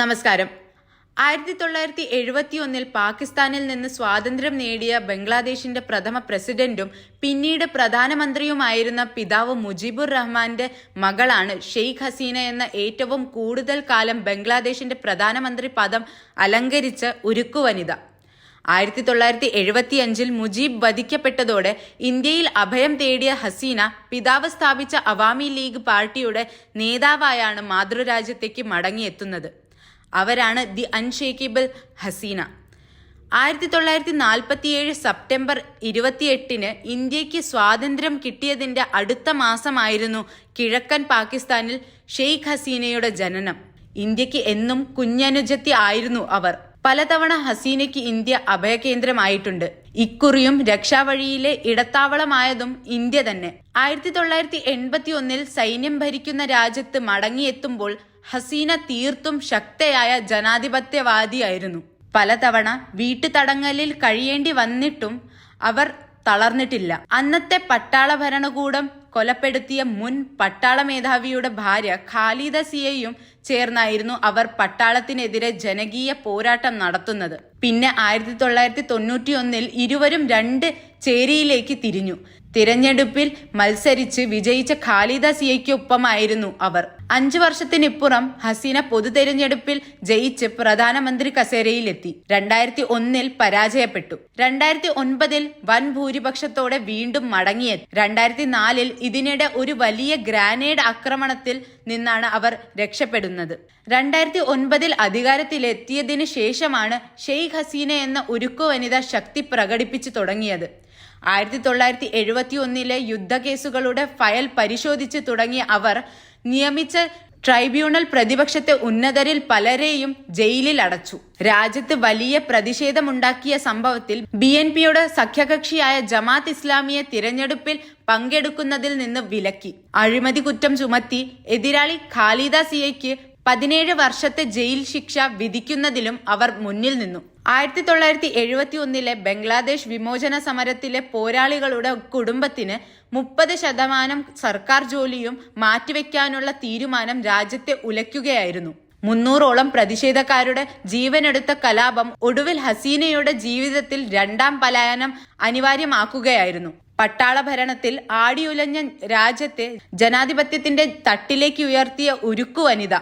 നമസ്കാരം. ആയിരത്തി തൊള്ളായിരത്തി എഴുപത്തി ഒന്നിൽ പാകിസ്ഥാനിൽ നിന്ന് സ്വാതന്ത്ര്യം നേടിയ ബംഗ്ലാദേശിന്റെ പ്രഥമ പ്രസിഡന്റും പിന്നീട് പ്രധാനമന്ത്രിയുമായിരുന്ന പിതാവ് മുജിബുർ റഹ്മാന്റെ മകളാണ് ഷെയ്ഖ് ഹസീന എന്ന ഏറ്റവും കൂടുതൽ കാലം ബംഗ്ലാദേശിന്റെ പ്രധാനമന്ത്രി പദം അലങ്കരിച്ച ഉരുക്കു വനിത. ആയിരത്തി തൊള്ളായിരത്തി എഴുപത്തിയഞ്ചിൽ മുജീബ് വധിക്കപ്പെട്ടതോടെ ഇന്ത്യയിൽ അഭയം തേടിയ ഹസീന പിതാവ് സ്ഥാപിച്ച അവാമി ലീഗ് പാർട്ടിയുടെ നേതാവായാണ് മാതൃരാജ്യത്തേക്ക് മടങ്ങിയെത്തുന്നത്. അവരാണ് ദി അൺഷേക്കബിൾ ഹസീന. ആയിരത്തി തൊള്ളായിരത്തി നാൽപ്പത്തിയേഴ് സെപ്റ്റംബർ ഇരുപത്തിയെട്ടിന് ഇന്ത്യയ്ക്ക് സ്വാതന്ത്ര്യം കിട്ടിയതിന്റെ അടുത്ത മാസമായിരുന്നു കിഴക്കൻ പാകിസ്ഥാനിൽ ഷെയ്ഖ് ഹസീനയുടെ ജനനം. ഇന്ത്യയ്ക്ക് എന്നും കുഞ്ഞനുജത്തി ആയിരുന്നു അവർ. പലതവണ ഹസീനയ്ക്ക് ഇന്ത്യ അഭയകേന്ദ്രമായിട്ടുണ്ട്. ഇക്കുറിയും രക്ഷാവഴിയിലെ ഇടത്താവളമായതും ഇന്ത്യ തന്നെ. ആയിരത്തി തൊള്ളായിരത്തി എൺപത്തി ഒന്നിൽ സൈന്യം ഭരിക്കുന്ന രാജ്യത്ത് മടങ്ങിയെത്തുമ്പോൾ ഹസീന തീർത്തും ശക്തയായ ജനാധിപത്യവാദിയായിരുന്നു. പലതവണ വീട്ടുതടങ്കലിൽ കഴിയേണ്ടി വന്നിട്ടും അവർ തളർന്നിട്ടില്ല. അന്നത്തെ പട്ടാള ഭരണകൂടം കൊലപ്പെടുത്തിയ മുൻ പട്ടാള മേധാവിയുടെ ഭാര്യ ഖാലിദ സിയയും ചേർന്നായിരുന്നു അവർ പട്ടാളത്തിനെതിരെ ജനകീയ പോരാട്ടം നടത്തുന്നത്. പിന്നെ ആയിരത്തി തൊള്ളായിരത്തി തൊണ്ണൂറ്റി ഒന്നിൽ ഇരുവരും രണ്ട് ചേരിയിലേക്ക് തിരിഞ്ഞു. തിരഞ്ഞെടുപ്പിൽ മത്സരിച്ച് വിജയിച്ച ഖാലിദ സിയയ്ക്കൊപ്പമായിരുന്നു അവർ. അഞ്ചു വർഷത്തിനിപ്പുറം ഹസീന പൊതു തെരഞ്ഞെടുപ്പിൽ ജയിച്ച് പ്രധാനമന്ത്രി കസേരയിലെത്തി. രണ്ടായിരത്തി ഒന്നിൽ പരാജയപ്പെട്ടു. രണ്ടായിരത്തി ഒൻപതിൽ വൻ ഭൂരിപക്ഷത്തോടെ വീണ്ടും മടങ്ങിയെത്തി. രണ്ടായിരത്തി നാലിൽ ഇതിനിടെ ഒരു വലിയ ഗ്രാനേഡ് ആക്രമണത്തിൽ നിന്നാണ് അവർ രക്ഷപ്പെടുന്നത്. രണ്ടായിരത്തി ഒൻപതിൽ അധികാരത്തിലെത്തിയതിനു ശേഷമാണ് ഷെയ്ഖ് ഹസീന എന്ന ഉരുക്കു വനിത ശക്തി പ്രകടിപ്പിച്ചു തുടങ്ങിയത്. ആയിരത്തി തൊള്ളായിരത്തി എഴുപത്തി ഒന്നിലെ യുദ്ധക്കേസുകളുടെ ഫയൽ പരിശോധിച്ച് തുടങ്ങി അവർ നിയമിച്ച ട്രൈബ്യൂണൽ പ്രതിപക്ഷത്തെ ഉന്നതരിൽ പലരെയും ജയിലിൽ അടച്ചു. രാജ്യത്ത് വലിയ പ്രതിഷേധമുണ്ടാക്കിയ സംഭവത്തിൽ ബി എൻ പിയുടെ സഖ്യകക്ഷിയായ ജമാത്ത് ഇസ്ലാമിയെ തിരഞ്ഞെടുപ്പിൽ പങ്കെടുക്കുന്നതിൽ നിന്ന് വിലക്കി. അഴിമതി കുറ്റം ചുമത്തി എതിരാളി ഖാലിദ സിയയ്ക്ക് പതിനേഴ് വർഷത്തെ ജയിൽ ശിക്ഷ വിധിക്കുന്നതിലും അവർ മുന്നിൽ നിന്നു. ആയിരത്തി തൊള്ളായിരത്തി എഴുപത്തി ഒന്നിലെ ബംഗ്ലാദേശ് വിമോചന സമരത്തിലെ പോരാളികളുടെ കുടുംബത്തിന് മുപ്പത് ശതമാനം സർക്കാർ ജോലിയും മാറ്റിവെക്കാനുള്ള തീരുമാനം രാജ്യത്തെ ഉലയ്ക്കുകയായിരുന്നു. മുന്നൂറോളം പ്രതിഷേധക്കാരുടെ ജീവനെടുത്ത കലാപം ഒടുവിൽ ഹസീനയുടെ ജീവിതത്തിൽ രണ്ടാം പലായനം അനിവാര്യമാക്കുകയായിരുന്നു. പട്ടാള ഭരണത്തിൽ ആടിയുലഞ്ഞ രാജ്യത്തെ ജനാധിപത്യത്തിന്റെ തട്ടിലേക്ക് ഉയർത്തിയ ഉരുക്കു വനിത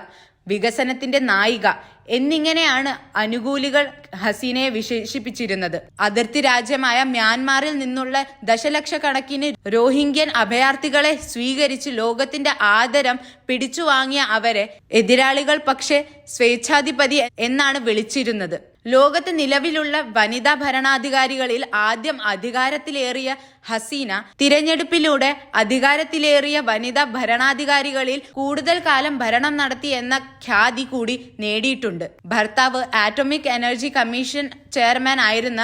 വികസനത്തിന്റെ നായിക എന്നിങ്ങനെയാണ് അനുകൂലികൾ ഹസീനയെ വിശേഷിപ്പിച്ചിരുന്നത്. അതിർത്തി രാജ്യമായ മ്യാൻമാറിൽ നിന്നുള്ള ദശലക്ഷക്കണക്കിന് രോഹിംഗ്യൻ അഭയാർത്ഥികളെ സ്വീകരിച്ച് ലോകത്തിന്റെ ആദരം പിടിച്ചു വാങ്ങിയ അവരെ എതിരാളികൾ പക്ഷേ സ്വേച്ഛാധിപതി എന്നാണ് വിളിച്ചിരുന്നത്. ലോകത്ത് നിലവിലുള്ള വനിതാ ഭരണാധികാരികളിൽ ആദ്യം അധികാരത്തിലേറിയ ഹസീന തിരഞ്ഞെടുപ്പിലൂടെ അധികാരത്തിലേറിയ വനിതാ ഭരണാധികാരികളിൽ കൂടുതൽ കാലം ഭരണം നടത്തി എന്ന ഖ്യാതി കൂടി നേടിയിട്ടുണ്ട്. ഭർത്താവ് ആറ്റോമിക് എനർജി കമ്മീഷൻ ചെയർമാൻ ആയിരുന്ന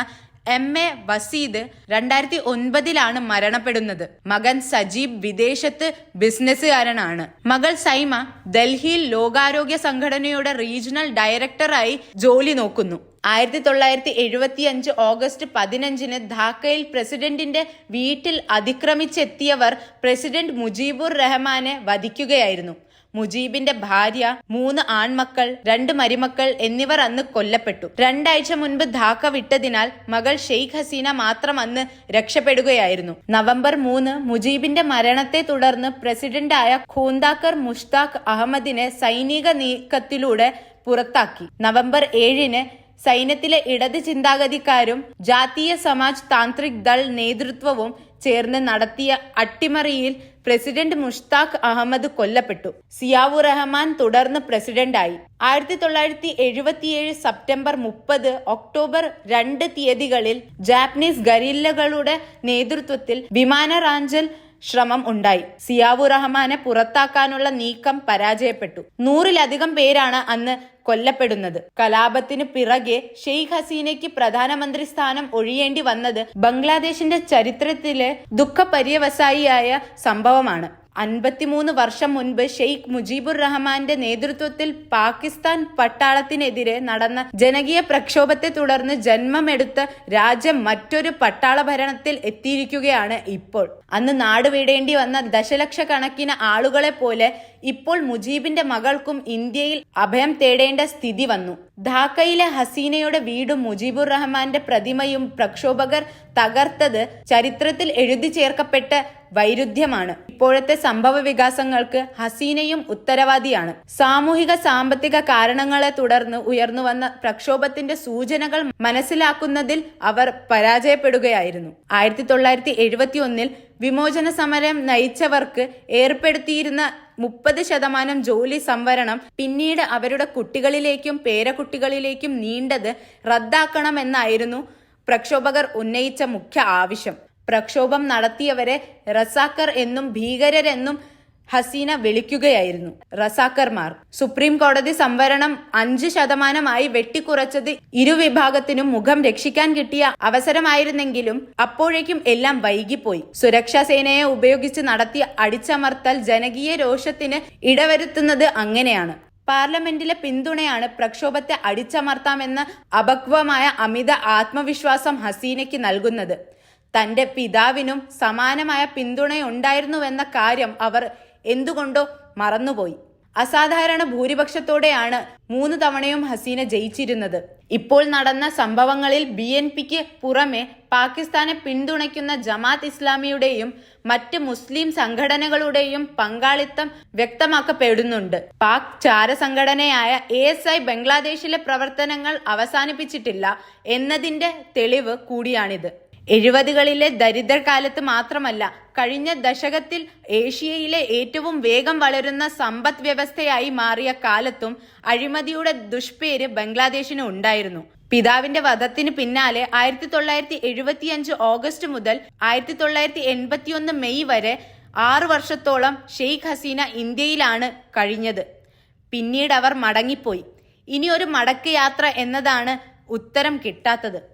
എം എ വസീദ് രണ്ടായിരത്തി ഒൻപതിലാണ് മരണപ്പെടുന്നത്. മകൻ സജീബ് വിദേശത്ത് ബിസിനസ്സുകാരനാണ്. മകൾ സൈമ ഡൽഹിയിൽ ലോകാരോഗ്യ സംഘടനയുടെ റീജിയണൽ ഡയറക്ടറായി ജോലി നോക്കുന്നു. ആയിരത്തി തൊള്ളായിരത്തി എഴുപത്തി അഞ്ച് ഓഗസ്റ്റ് പതിനഞ്ചിന് ധാക്കയിൽ പ്രസിഡന്റിന്റെ വീട്ടിൽ അതിക്രമിച്ചെത്തിയവർ പ്രസിഡന്റ് മുജീബുർ റഹ്മാനെ വധിക്കുകയായിരുന്നു. മുജീബിന്റെ ഭാര്യ മൂന്ന് ആൺമക്കൾ രണ്ട് മരുമക്കൾ എന്നിവർ അന്ന് കൊല്ലപ്പെട്ടു. രണ്ടാഴ്ച മുൻപ് ധാക്ക വിട്ടതിനാൽ മകൾ ഷെയ്ഖ് ഹസീന മാത്രം അന്ന് രക്ഷപ്പെടുകയായിരുന്നു. നവംബർ മൂന്ന് മുജീബിന്റെ മരണത്തെ തുടർന്ന് പ്രസിഡന്റായ ഖൂന്താക്കർ മുഷ്താഖ് അഹമ്മദിനെ സൈനിക നീക്കത്തിലൂടെ പുറത്താക്കി. നവംബർ ഏഴിന് സൈന്യത്തിലെ ഇടത് ചിന്താഗതിക്കാരും ജാതീയ സമാജ് താന്ത്രിക് ദൾ നേതൃത്വവും ചേർന്ന് നടത്തിയ അട്ടിമറിയിൽ പ്രസിഡന്റ് മുഷ്താഖ് അഹമ്മദ് കൊല്ലപ്പെട്ടു. സിയാവു റഹ്മാൻ തുടർന്ന് പ്രസിഡന്റായി. ആയിരത്തി തൊള്ളായിരത്തി എഴുപത്തിയേഴ് സെപ്റ്റംബർ മുപ്പത് ഒക്ടോബർ രണ്ട് തീയതികളിൽ ജാപ്പനീസ് ഗറില്ലകളുടെ നേതൃത്വത്തിൽ വിമാന റാഞ്ചൽ ശ്രമം ഉണ്ടായി. സിയാവു റഹ്മാനെ പുറത്താക്കാനുള്ള നീക്കം പരാജയപ്പെട്ടു. നൂറിലധികം പേരാണ് അന്ന് കൊല്ലപ്പെടുന്നത്. കലാപത്തിന് പിറകെ ഷെയ്ഖ് ഹസീനയ്ക്ക് പ്രധാനമന്ത്രി സ്ഥാനം ഒഴിയേണ്ടി വന്നത് ബംഗ്ലാദേശിന്റെ ചരിത്രത്തിലെ ദുഃഖപര്യവസായിയായ സംഭവമാണ്. അൻപത്തിമൂന്ന് വർഷം മുൻപ് ഷെയ്ഖ് മുജീബുർ റഹ്മാന്റെ നേതൃത്വത്തിൽ പാകിസ്ഥാൻ പട്ടാളത്തിനെതിരെ നടന്ന ജനകീയ പ്രക്ഷോഭത്തെ തുടർന്ന് ജന്മമെടുത്ത രാജ്യം മറ്റൊരു പട്ടാള ഭരണത്തിൽ എത്തിയിരിക്കുകയാണ് ഇപ്പോൾ. അന്ന് നാട് വിടേണ്ടി വന്ന ദശലക്ഷക്കണക്കിന് ആളുകളെ പോലെ ഇപ്പോൾ മുജീബിന്റെ മകൾക്കും ഇന്ത്യയിൽ അഭയം തേടേണ്ട സ്ഥിതി വന്നു. ധാക്കയിലെ ഹസീനയുടെ വീടും മുജീബുർ റഹ്മാന്റെ പ്രതിമയും പ്രക്ഷോഭകർ തകർത്തത് ചരിത്രത്തിൽ എഴുതി ചേർക്കപ്പെട്ട വൈരുദ്ധ്യമാണ്. ഇപ്പോഴത്തെ സംഭവ വികാസങ്ങൾക്ക് ഹസീനയും ഉത്തരവാദിയാണ്. സാമൂഹിക സാമ്പത്തിക കാരണങ്ങളെ തുടർന്ന് ഉയർന്നുവന്ന പ്രക്ഷോഭത്തിന്റെ സൂചനകൾ മനസ്സിലാക്കുന്നതിൽ അവർ പരാജയപ്പെടുകയായിരുന്നു. ആയിരത്തി തൊള്ളായിരത്തി എഴുപത്തി ഒന്നിൽ വിമോചന സമരം നയിച്ചവർക്ക് ഏർപ്പെടുത്തിയിരുന്ന മുപ്പത് ശതമാനം ജോലി സംവരണം പിന്നീട് അവരുടെ കുട്ടികളിലേക്കും പേരക്കുട്ടികളിലേക്കും നീണ്ടത് റദ്ദാക്കണമെന്നായിരുന്നു പ്രക്ഷോഭകർ ഉന്നയിച്ച മുഖ്യ ആവശ്യം. പ്രക്ഷോഭം നടത്തിയവരെ റസാക്കർ എന്നും ഭീകരരെന്നും ഹസീന വിളിക്കുകയായിരുന്നു. റസാക്കർമാർ സുപ്രീം കോടതി സംവരണം അഞ്ച് ശതമാനമായി വെട്ടിക്കുറച്ചത് ഇരുവിഭാഗത്തിനും മുഖം രക്ഷിക്കാൻ കിട്ടിയ അവസരമായിരുന്നെങ്കിലും അപ്പോഴേക്കും എല്ലാം വൈകിപ്പോയി. സുരക്ഷാ സേനയെ ഉപയോഗിച്ച് നടത്തിയ അടിച്ചമർത്തൽ ജനകീയ രോഷത്തിന് ഇടവരുത്തുന്നത് അങ്ങനെയാണ്. പാർലമെന്റിലെ പിന്തുണയാണ് പ്രക്ഷോഭത്തെ അടിച്ചമർത്താമെന്ന അപക്വമായ അമിത ആത്മവിശ്വാസം ഹസീനയ്ക്ക് നൽകുന്നത്. തന്റെ പിതാവിനും സമാനമായ പിന്തുണയുണ്ടായിരുന്നുവെന്ന കാര്യം അവർ എന്തുകൊണ്ടോ മറന്നുപോയി. അസാധാരണ ഭൂരിപക്ഷത്തോടെയാണ് മൂന്ന് തവണയും ഹസീന ജയിച്ചിരുന്നത്. ഇപ്പോൾ നടന്ന സംഭവങ്ങളിൽ ബി എൻ പിക്ക് പുറമെ പാകിസ്ഥാനെ പിന്തുണയ്ക്കുന്ന ജമാത്ത് ഇസ്ലാമിയുടെയും മറ്റ് മുസ്ലിം സംഘടനകളുടെയും പങ്കാളിത്തം വ്യക്തമാക്കപ്പെടുന്നുണ്ട്. പാക് ചാരസംഘടനയായ എ എസ് ഐ ബംഗ്ലാദേശിലെ പ്രവർത്തനങ്ങൾ അവസാനിപ്പിച്ചിട്ടില്ല എന്നതിന്റെ തെളിവ് കൂടിയാണിത്. എഴുപതുകളിലെ ദരിദ്രകാലത്ത് മാത്രമല്ല കഴിഞ്ഞ ദശകത്തിൽ ഏഷ്യയിലെ ഏറ്റവും വേഗം വളരുന്ന സമ്പദ് വ്യവസ്ഥയായി മാറിയ കാലത്തും അഴിമതിയുടെ ദുഷ്പേര് ബംഗ്ലാദേശിന് ഉണ്ടായിരുന്നു. പിതാവിന്റെ വധത്തിന് പിന്നാലെ ആയിരത്തി തൊള്ളായിരത്തി എഴുപത്തിയഞ്ച് ഓഗസ്റ്റ് മുതൽ ആയിരത്തി തൊള്ളായിരത്തി എൺപത്തിയൊന്ന് മെയ് വരെ ആറു വർഷത്തോളം ഷെയ്ഖ് ഹസീന ഇന്ത്യയിലാണ് കഴിഞ്ഞത്. പിന്നീട് അവർ മടങ്ങിപ്പോയി. ഇനി ഒരു മടക്കയാത്ര എന്നതാണ് ഉത്തരം കിട്ടാത്തത്.